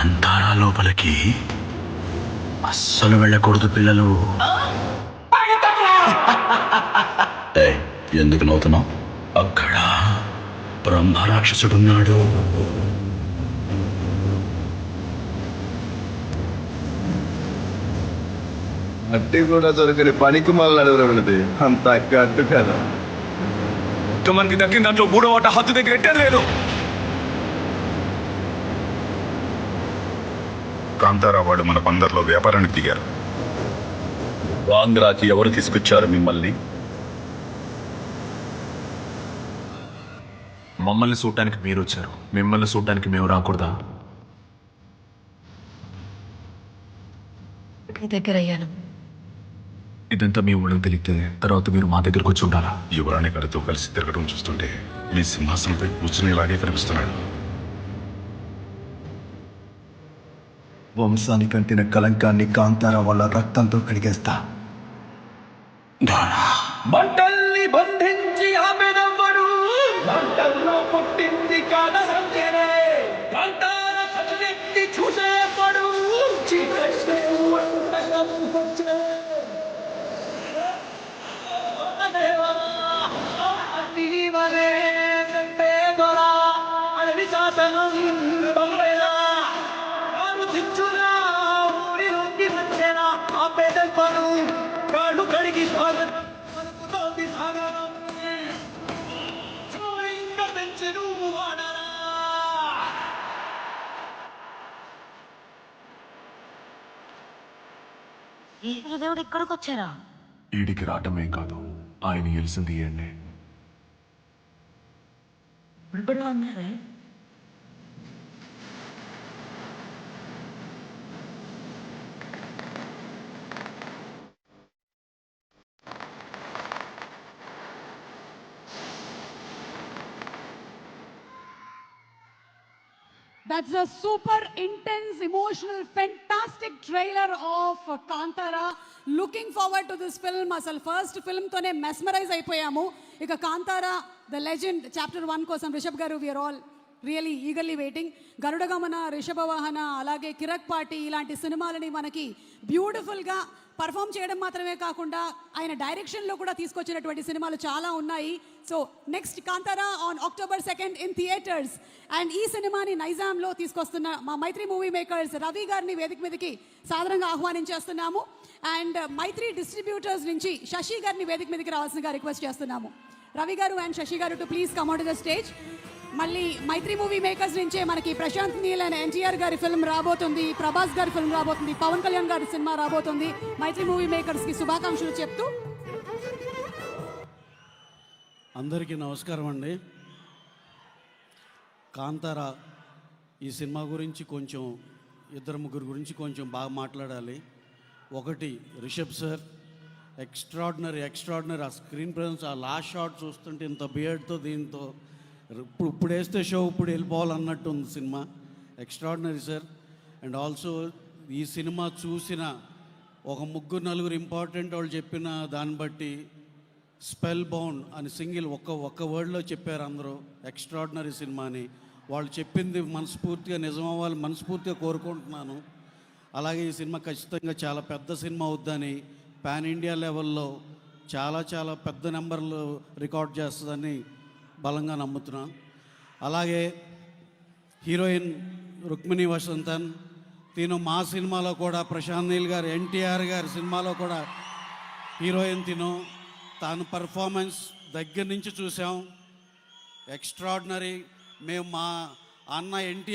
కాంతారా లోపలికి అస్సలు వెళ్ళకూడదు పిల్లలు. ఏయ్, ఎందుకు నవ్వుతున్నావు? అక్కడ బ్రహ్మరాక్షసుడున్నాడు. అట్టి కూడా దొరకని పనికి మళ్ళీ నడవరన్నది అంత అడ్డు కదా. ఒక్క మనకి దక్కిన దాంట్లో మూడో వాట హద్దు దగ్గర ఎట్టే లేదు. కాంతారా వాడు మన పందర్లో వ్యాపారానికి దిగారు. వాంగ్రాకి ఎవరు తీసుకొచ్చారు మిమ్మల్ని? మమ్మల్ని చూడటానికి మీరు వచ్చారు. మిమ్మల్ని చూడటానికి మేము రాకూడదా? మీ దగ్గర అయ్యాను. ఇదంతా మీ ఊళ్ళకి తెలిస్తే తర్వాత మీరు మా దగ్గరకు వచ్చి ఉండాలా? యువరాణి గారితో కలిసి తిరగడం చూస్తుంటే మీ సింహాసనంపై కూర్చునేలాగే కనిపిస్తున్నాడు. వంశానికి అంటిన కలంకాన్ని కాంతార వాళ్ళ రక్తంతో కడిగేస్తా. మంటల్ని బంధించి ఆమెనవ్వడు మంటల్లో పుట్టింది కాంతార చూసేవాడు అడవి శాసనం నువ్వు వాడరా ఈ దేవుడు ఇక్కడికి వచ్చారా? ఈడికి రావటం ఏం కాదు. ఆయన గెలిచింది ఏంటి ఇప్పుడు అ super intense super intense, trailer of trailer looking forward to this film అసలు ఫస్ట్ ఫిల్మ్తోనే మెస్మరైజ్ అయిపోయాము. ఇక Kantara the legend chapter one కోసం Rishab garu we are all really eagerly waiting Garudagamana Rishabhavahana అలాగే కిరక్ పార్టీ ఇలాంటి సినిమాలని మనకి బ్యూటిఫుల్గా పర్ఫామ్ చేయడం మాత్రమే కాకుండా ఆయన డైరెక్షన్లో కూడా తీసుకొచ్చినటువంటి సినిమాలు చాలా ఉన్నాయి. So next Kantara on October second in theatres and ఈ సినిమాని నైజాంలో తీసుకొస్తున్న మా మైత్రి మూవీ మేకర్స్ రవి గారిని వేదిక మీదకి సాధారణంగా ఆహ్వానించేస్తున్నాము అండ్ మైత్రి డిస్ట్రిబ్యూటర్స్ నుంచి శశి గారిని వేదిక మీదకి రావాల్సిందిగా రిక్వెస్ట్ చేస్తున్నాము. Ravi garu and Shashi garu to please come the stage మళ్ళీ మైత్రి మూవీ మేకర్స్ నుంచే మనకి ప్రశాంత్ నీల్ అండ్ ఎన్టీఆర్ గారి ఫిల్మ్ రాబోతుంది ప్రభాస్ గారి ఫిల్మ్ రాబోతుంది పవన్ కళ్యాణ్ గారి సినిమా రాబోతుంది. మైత్రి మూవీ మేకర్స్కి శుభాకాంక్షలు చెప్తూ అందరికీ నమస్కారం అండి. కాంతారా ఈ సినిమా గురించి కొంచెం ఇద్దరు ముగ్గురు గురించి కొంచెం బాగా మాట్లాడాలి. ఒకటి రిషబ్ సార్ ఎక్స్ట్రాడినరీ ఎక్స్ట్రాడినరీ ఆ స్క్రీన్ ప్రజెన్స్ ఆ లాస్ట్ షాట్ చూస్తుంటే ఇంత బియర్డ్తో దీంతో ఇప్పుడు ఇప్పుడు వేస్తే షో ఇప్పుడు వెళ్ళిపోవాలన్నట్టు ఉంది సినిమా. ఎక్స్ట్రాడినరీ సార్ అండ్ ఆల్సో ఈ సినిమా చూసిన ఒక ముగ్గురు నలుగురు ఇంపార్టెంట్ వాళ్ళు చెప్పిన దాన్ని బట్టి స్పెల్ బౌండ్ అని సింగిల్ ఒక్క ఒక్క వర్డ్లో చెప్పారు అందరూ. ఎక్స్ట్రాడినరీ సినిమా అని. వాళ్ళు చెప్పింది మనస్ఫూర్తిగా నిజమవ్వాలి మనస్ఫూర్తిగా కోరుకుంటున్నాను. అలాగే ఈ సినిమా ఖచ్చితంగా చాలా పెద్ద సినిమా అవుద్దని పాన్ ఇండియా లెవెల్లో చాలా చాలా పెద్ద నెంబర్లు రికార్డ్ చేస్తుందని బలంగా నమ్ముతున్నాను అలాగే హీరోయిన్ రుక్మిణి వసంతన్ తిను మా సినిమాలో కూడా ప్రశాంత్ నీల్ గారు ఎన్టీఆర్ గారి సినిమాలో కూడా హీరోయిన్ తిను. తాను పర్ఫార్మెన్స్ దగ్గర నుంచి చూసాం. ఎక్స్ట్రాడినరీ మేము మా అన్న ఎన్టీ